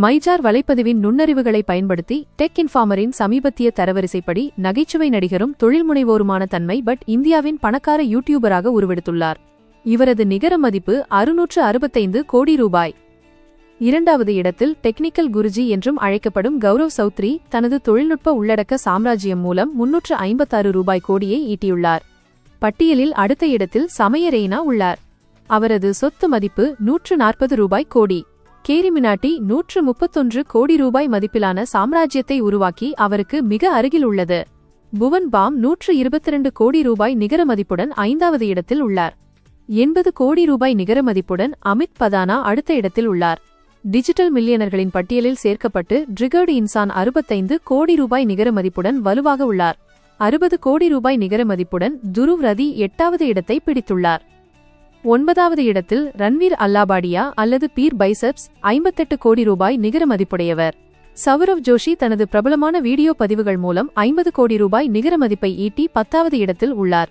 மைஜார் வலைப்பதிவின் நுண்ணறிவுகளை பயன்படுத்தி டெக் இன்ஃபார்மரின் சமீபத்திய தரவரிசைப்படி நகைச்சுவை நடிகரும் தொழில்முனைவோருமான தன்மை பட் இந்தியாவின் பணக்கார யூடியூபராக உருவெடுத்துள்ளார். இவரது நிகர மதிப்பு அறுநூற்று அறுபத்தைந்து கோடி ரூபாய். இரண்டாவது இடத்தில் டெக்னிக்கல் குருஜி என்றும் அழைக்கப்படும் கௌரவ் சௌத்ரி தனது தொழில்நுட்ப உள்ளடக்க சாம்ராஜ்யம் மூலம் முன்னூற்று ஐம்பத்தாறு ரூபாய் கோடியை ஈட்டியுள்ளார். பட்டியலில் அடுத்த இடத்தில் சமய ரெய்னா உள்ளார். அவரது சொத்து மதிப்பு நூற்று நாற்பது ரூபாய் கோடி. கேரிமினாட்டி நூற்று முப்பத்தொன்று கோடி ரூபாய் மதிப்பிலான சாம்ராஜ்யத்தை உருவாக்கி அவருக்கு மிக அருகில் உள்ளது. புவன் பாம் நூற்று இருபத்திரண்டு கோடி ரூபாய் நிகர மதிப்புடன் ஐந்தாவது இடத்தில் உள்ளார். எண்பது கோடி ரூபாய் நிகர மதிப்புடன் அமித் பதானா அடுத்த இடத்தில் உள்ளார். டிஜிட்டல் மில்லியனர்களின் பட்டியலில் சேர்க்கப்பட்டு ட்ரிகர்டு இன்சான் அறுபத்தைந்து கோடி ரூபாய் நிகர மதிப்புடன் வலுவாக உள்ளார். அறுபது கோடி ரூபாய் நிகர மதிப்புடன் துருவ் ரதி எட்டாவது இடத்தை பிடித்துள்ளார். ஒன்பதாவது இடத்தில் ரன்வீர் அல்லாபாடியா அல்லது பீர் பைசப்ஸ் ஐம்பத்தெட்டு கோடி ரூபாய் நிகர மதிப்புடையவர். சௌரவ் ஜோஷி தனது பிரபலமான வீடியோ பதிவுகள் மூலம் ஐம்பது கோடி ரூபாய் நிகர மதிப்பை ஈட்டி பத்தாவது இடத்தில் உள்ளார்.